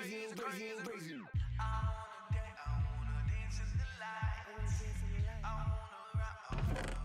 crazy, it's crazy, it's crazy. I wanna dance, I wanna dance in the lights. I wanna rock, I wanna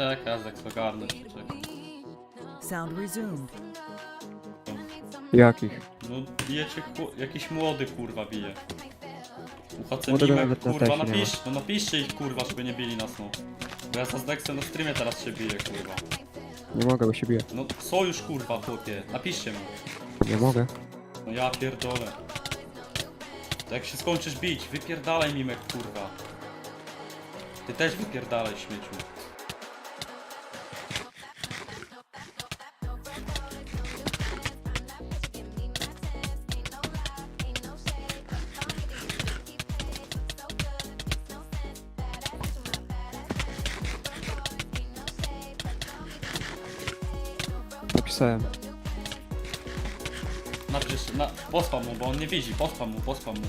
się, czekaj. me. Sound resumed. Jakich? No bijecie, ku... jakiś młody kurwa bije. UHC Młodego nawet na kurwa, teście nie ma. napisz, no napiszcie ich kurwa, żeby nie bili nas no. Bo ja z Dexem na streamie teraz się biję kurwa. Nie mogę, bo się biję. No sojusz kurwa chłopie, napiszcie mu. Nie mogę. No ja pierdolę. To jak się skończysz bić, wypierdalaj Mimek kurwa. Ty też wypierdalaj śmieciu. Napisałem. Napisz, na, pospam mu, bo on nie widzi, pospam mu, pospam mu.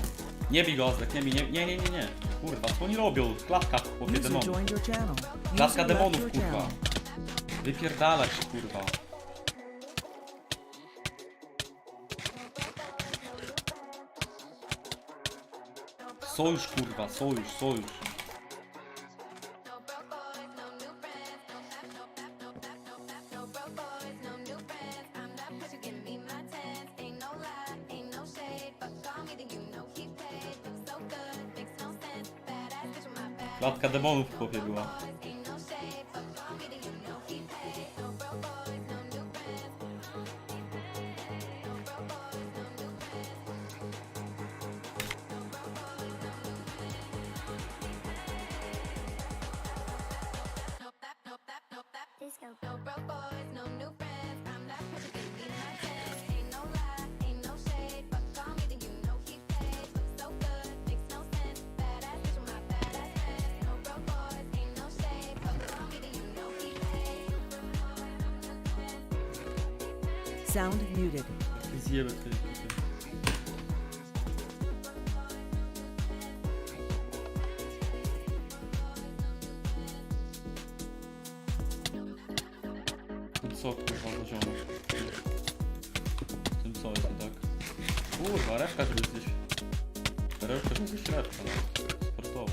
Nie bij go, Azek, nie bij, nie, nie, nie, nie, nie. Kurwa, co oni robią? Klatka, chłopie User demonów. joined your channel. Klatka User left demonów, your kurwa. channel. Wypierdalać, kurwa. Sojusz, kurwa, sojusz, sojusz. Klatka demonów, chłopie, była. Co kurwa za ziomek? Tym co jest tak? Kurwa, reszka żeby jesteś... Reszka żeby jesteś reszka, no. Sportowo.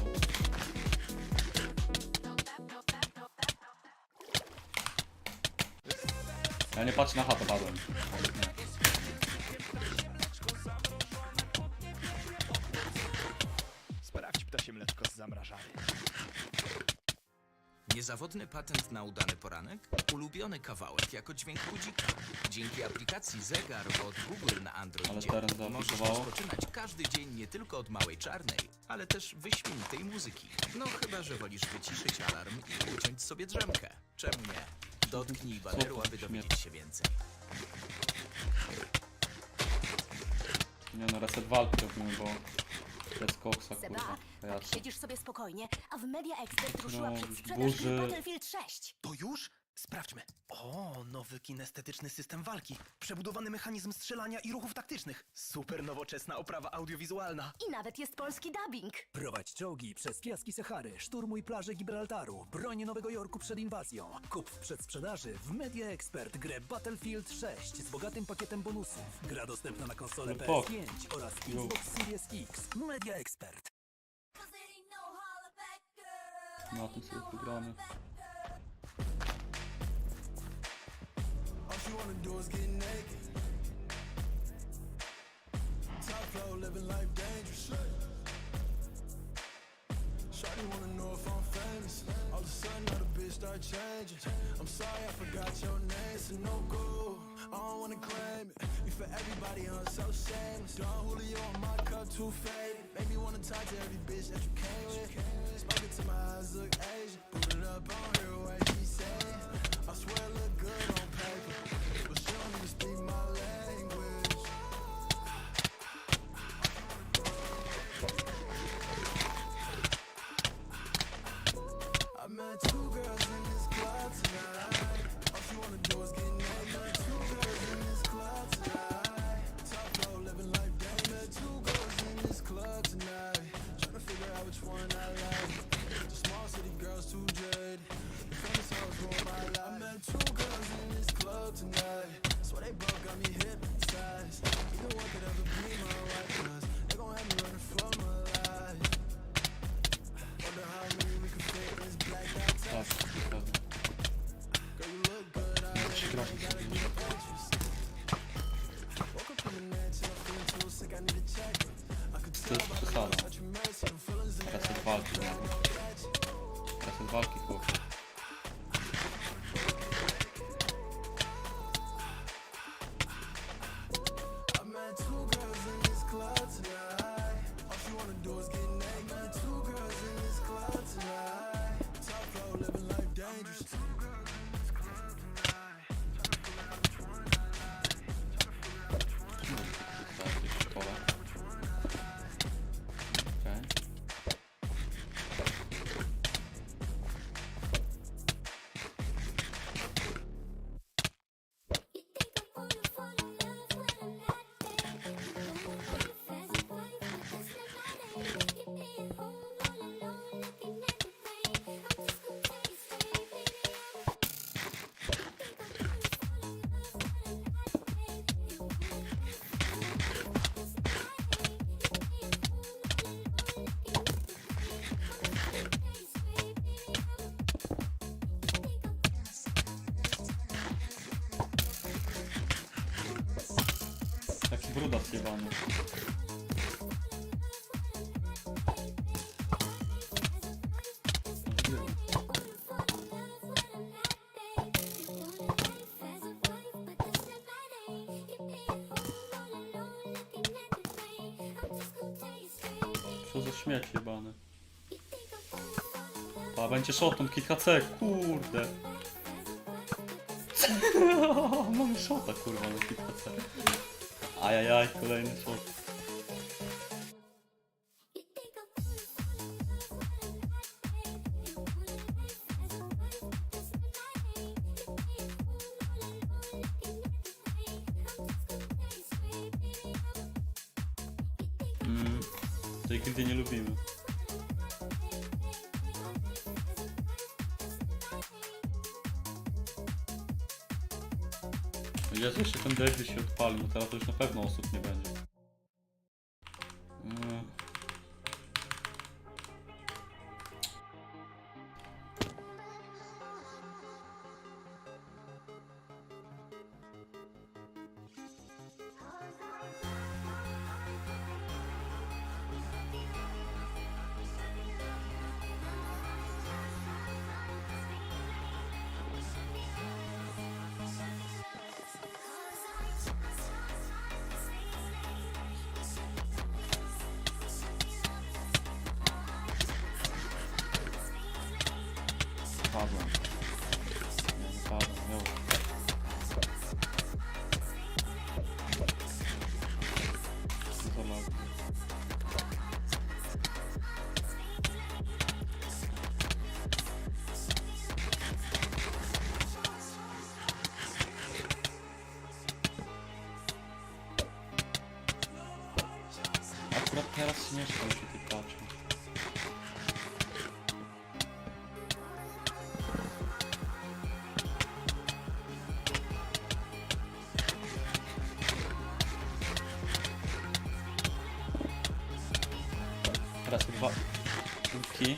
Ja nie patrzę na chatę, padłem. Niezawodny patent na udany poranek? Ulubiony kawałek jako dźwięk budzika. Dzięki aplikacji Zegar od Google na Ale Androidzie teraz możesz zaaplikowało. rozpoczynać każdy dzień nie tylko od małej czarnej, ale też wyśmienitej muzyki. No chyba, że wolisz wyciszyć alarm i uciąć sobie drzemkę. Czemu nie? Dotknij baneru, aby dowiedzieć się więcej. Nie no, reset walki robimy, bo... Bez koksa, Seba, kurwa. tak Pajacu. siedzisz sobie spokojnie, a w Media Expert ruszyła No, przedsprzedaż burzy. Battlefield 6. To już? Sprawdźmy. O, nowy kinestetyczny system walki. Przebudowany mechanizm strzelania i ruchów taktycznych. Super nowoczesna oprawa audiowizualna. I nawet jest polski dubbing. Prowadź czołgi przez piaski Sahary, szturmuj plaże Gibraltaru, broń Nowego Jorku przed inwazją. Kup w przedsprzedaży w Media Expert grę Battlefield 6 z bogatym pakietem bonusów. Gra dostępna na konsolę No pok. PS5 oraz Xbox Series X. Media Expert. Na tym sobie wygramy. She wanna do is get naked. Top flow, living life dangerous. Shawty wanna know if I'm famous. All of a sudden, now the bitch start changing. I'm sorry, I forgot your name. A no go. I don't wanna claim it. You for everybody, I'm so shameless. Don Julio on my cup, too faded. Make me wanna talk to every bitch that you came with. Spoken to my eyes, look Asian. Put it up on her way she says. I swear, it look good on paper. Śmieć jebany. A będzie shotą KHC, kurde. Mamy shota kurwa na KHC. Ajajaj, kolejny shot. Pewno osób Pra salvar o quê?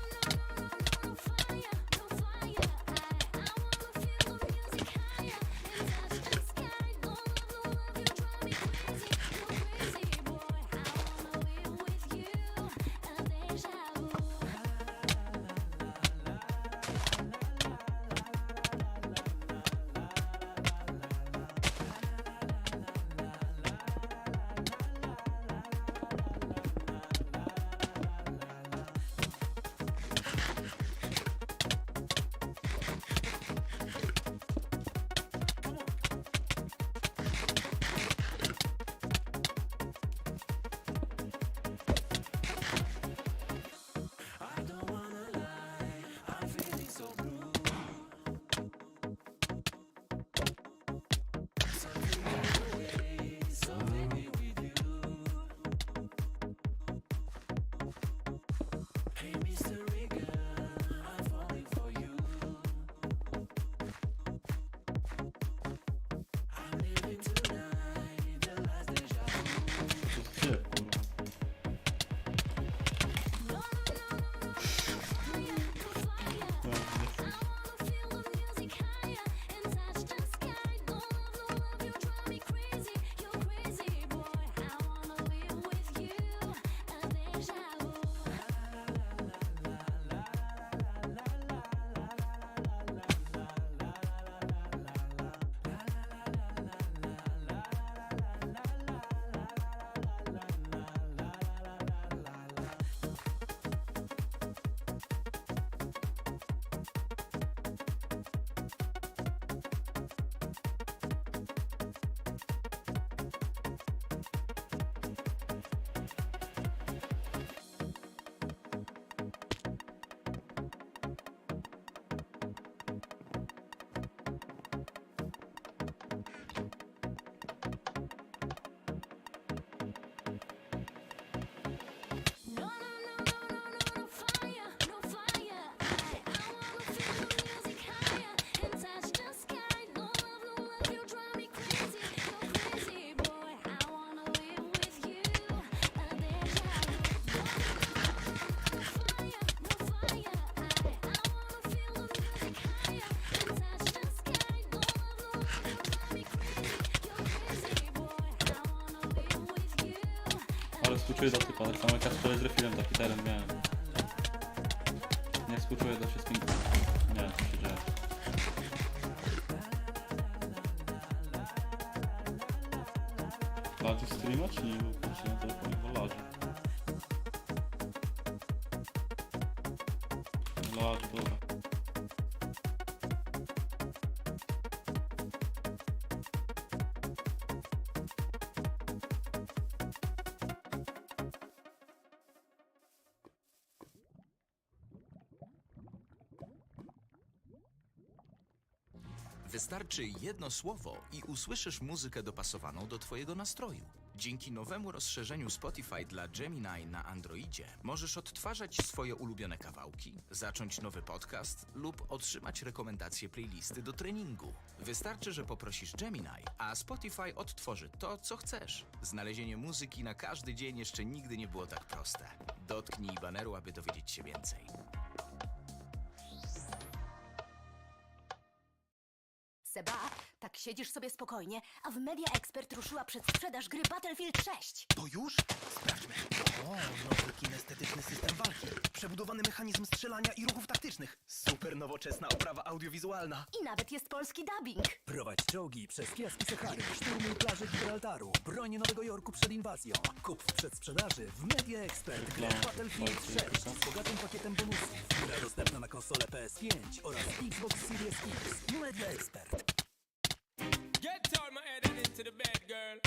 współczuję do typa, tak samo jak ja wczoraj z refilem taki teren miałem. Nie współczuję do wszystkim. Nie, co się dzieje. Ladzisz streama czy nie? Bo patrzę na telefonie, bo ladzisz. Wystarczy jedno słowo i usłyszysz muzykę dopasowaną do Twojego nastroju. Dzięki nowemu rozszerzeniu Spotify dla Gemini na Androidzie możesz odtwarzać swoje ulubione kawałki, zacząć nowy podcast lub otrzymać rekomendacje playlisty do treningu. Wystarczy, że poprosisz Gemini, a Spotify odtworzy to, co chcesz. Znalezienie muzyki na każdy dzień jeszcze nigdy nie było tak proste. Dotknij baneru, aby dowiedzieć się więcej. Seba, tak siedzisz sobie spokojnie, a w Media Expert ruszyła przedsprzedaż gry Battlefield 6. To już? Sprawdźmy. O, nowy kinestetyczny system walki. Przebudowany mechanizm strzelania i ruchów taktycznych. Super nowoczesna oprawa audiowizualna. I nawet jest polski dubbing. Prowadź czołgi przez piaski Sahary, szturmuj plaże Gibraltaru, broń Nowego Jorku przed inwazją. Kup w przedsprzedaży w Media Expert grę Battlefield fajnie, 6 tak. z bogatym pakietem bonusów. Gra dostępna na konsolę PS5 oraz Xbox Series X. Media Expert. My head and into the bed, girl.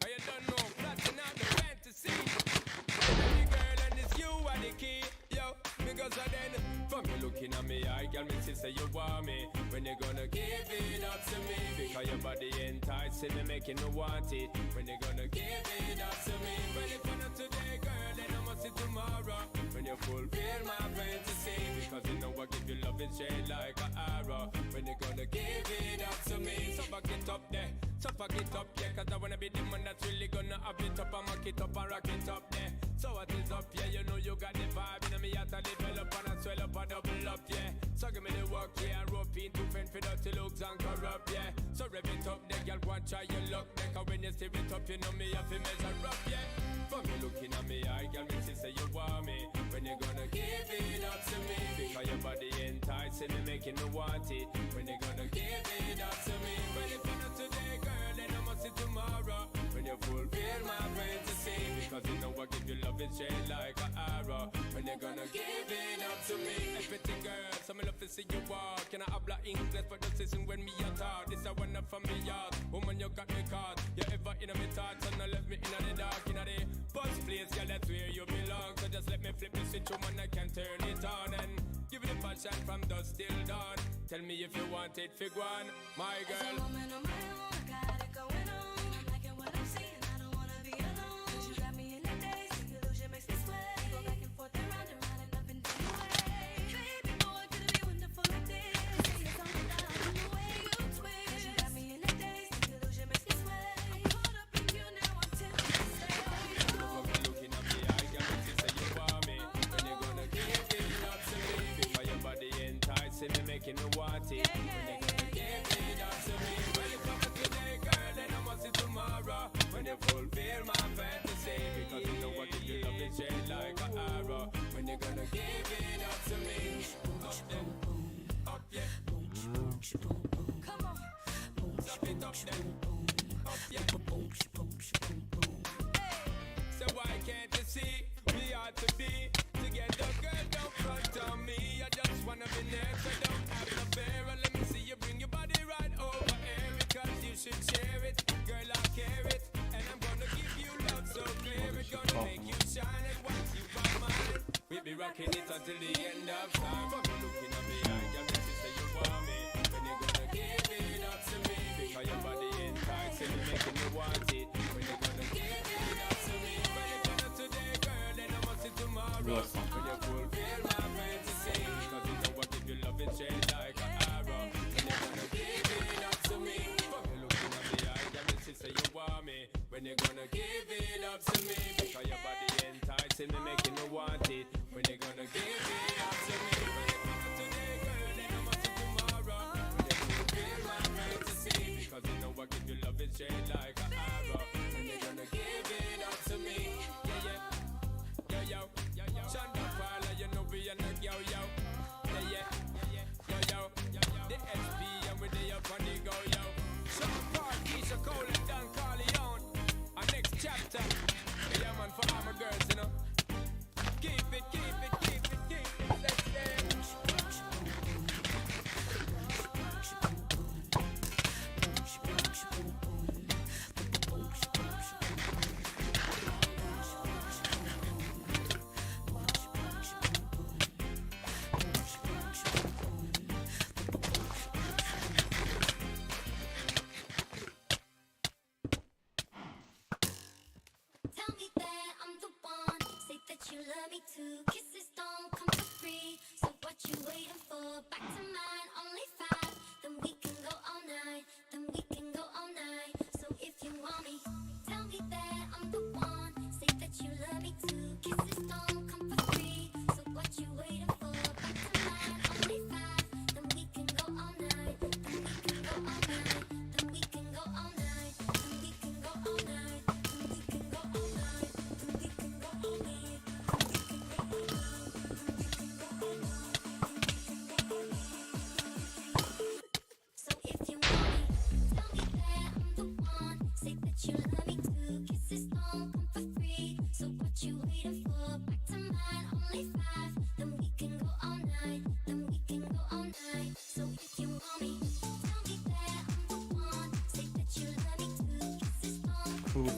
Or you don't know, plotting out the fantasy. Baby girl, and it's you are the key. Yo, because I then, from you looking at me, I me see say you want me. When you gonna give it up to me? Because your body enticing me, making me want it. When you gonna give it up to me? Well, if not today, girl, then I must see tomorrow. When you fulfill my fantasy. Because you know I give you love and shade like an arrow. When you gonna give it up to me? So fuck it up there. So fuck it up, yeah. Cause I wanna be the man that's really gonna have it up and mock it up and rock it up there. So what is up, yeah? You know you got the vibe. In me heart, I develop and I swell up and double up, yeah. So give me the work, yeah. Rope into fend for dirty looks and corrupt, yeah. So rev it up, there, girl. Go and try your luck, there. Cause when you steer it up, you know me have to measure up, yeah. For me looking at me, I girl, me see say you want me. When you gonna give it up to me? Because your body enticing me, making me want it. When you gonna give it up to me? Well, if not today, girl, then I must see tomorrow. When you fulfill my love and shade like an arrow. When you gonna give it up to me? Everything, girl, so me love to see you walk. Can I habla English for the season when me a talk? This I wanna from me yard. Woman, you got me caught. You ever in me thoughts and I left me in the dark, in the bus place, girl, that's where you belong. So just let me flip the switch, woman, I can turn it on and give it a passion from dusk till dawn. Tell me if you want it, fig one, my As a girl. woman on my own, I got it going on. yeah.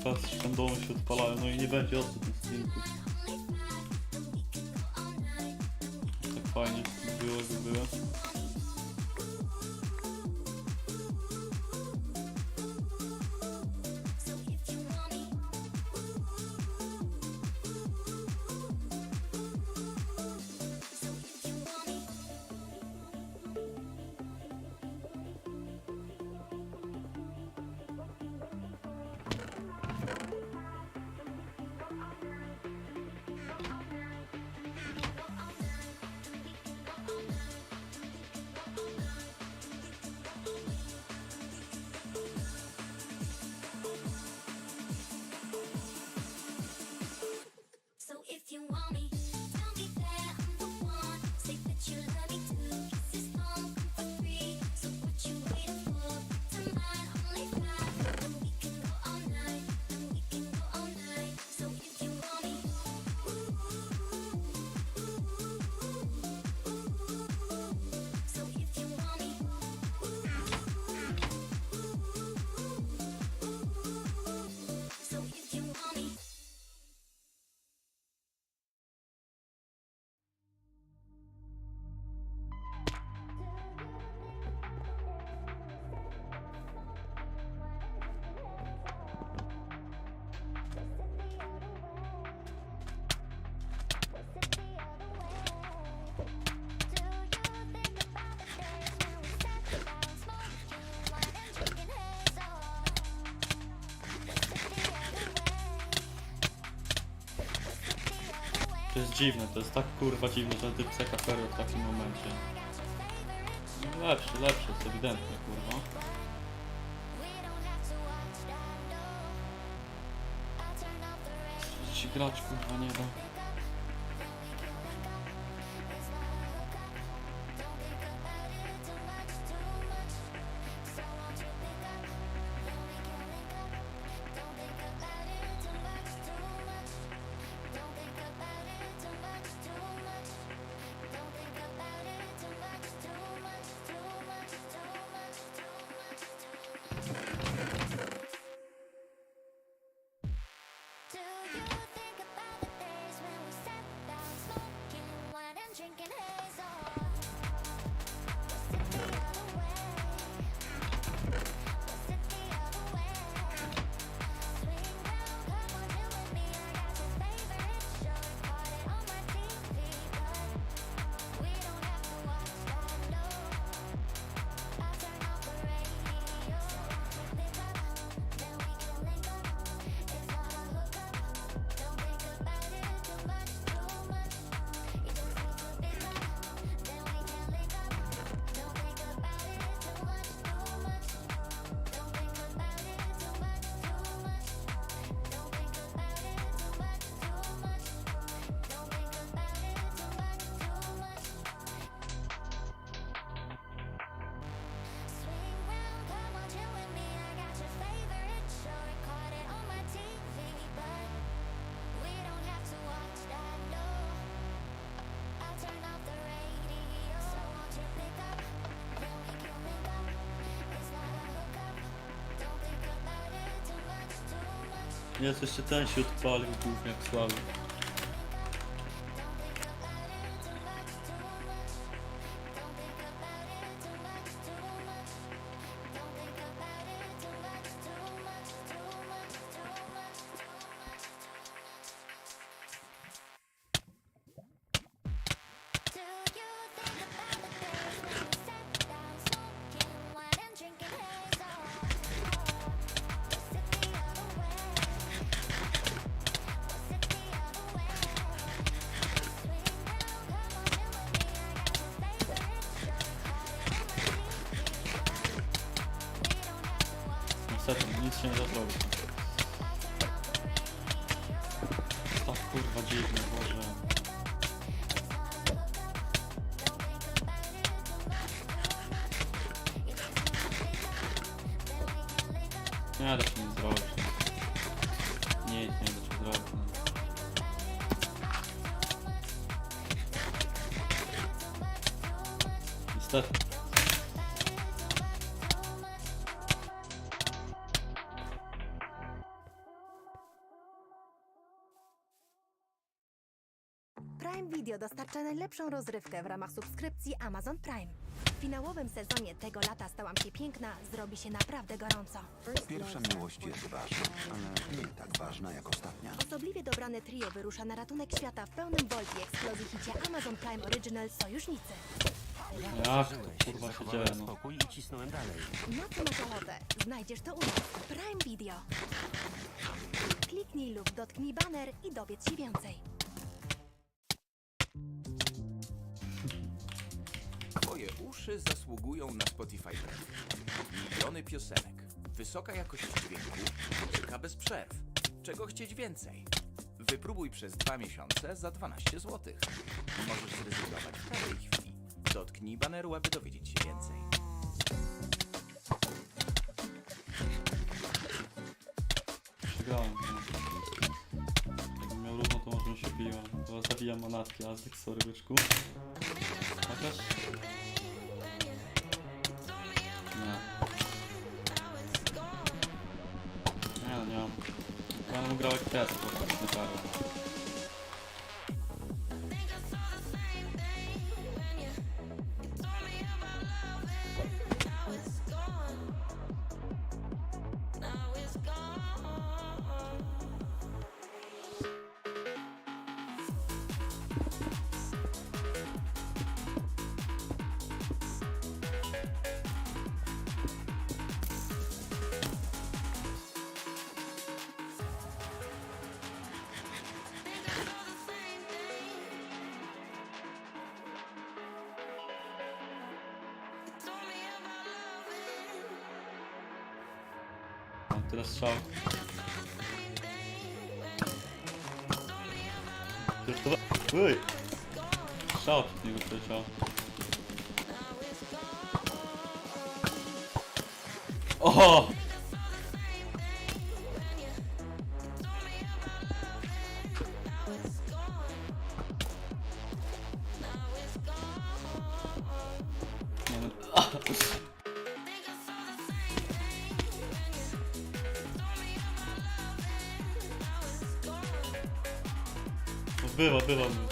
та з дома щось палаю, ну и не дай до під. dziwne, to jest tak kurwa dziwne, że ty pseka ferio w takim momencie. No lepszy, lepszy, jest ewidentnie kurwa. Ci grać kurwa nie da. Jest jeszcze ten się odpalił głównie jak słaby. Niestety, nic się nie da zrobić. Tak kurwa dziwne, dostarcza najlepszą rozrywkę w ramach subskrypcji Amazon Prime. W finałowym sezonie tego lata stałam się piękna, zrobi się naprawdę gorąco. Pierwsza miłość jest ważna, ale nie tak ważna jak ostatnia. Osobliwie dobrane trio wyrusza na ratunek świata w pełnym volt i eksplozji hicie Amazon Prime Original Sojusznicy. Jak to kurwa się dzieje, no. Na co masz ochotę? Znajdziesz to u nas. Prime Video. Kliknij lub dotknij baner i dowiedz się więcej. Zasługują na Spotify. Miliony piosenek, wysoka jakość dźwięku, muzyka bez przerw. Czego chcieć więcej? Wypróbuj przez dwa miesiące za 12 zł. Możesz zrezygnować w każdej chwili. Dotknij baneru, aby dowiedzieć się więcej. Przegrałem. Jakbym miał równo, to może bym się biła. Zabijam manatki, Aztek, sorry byczku. Chociaż? Ja bym grał jak pies, po prostu Strzał przed niego przyleciał. O! Nie no. No było, było.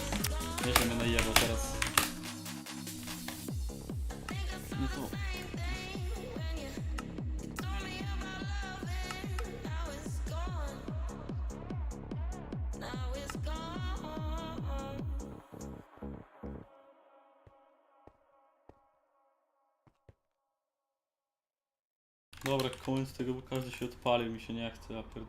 Się odpalił, mi się nie chce, a pierdolę.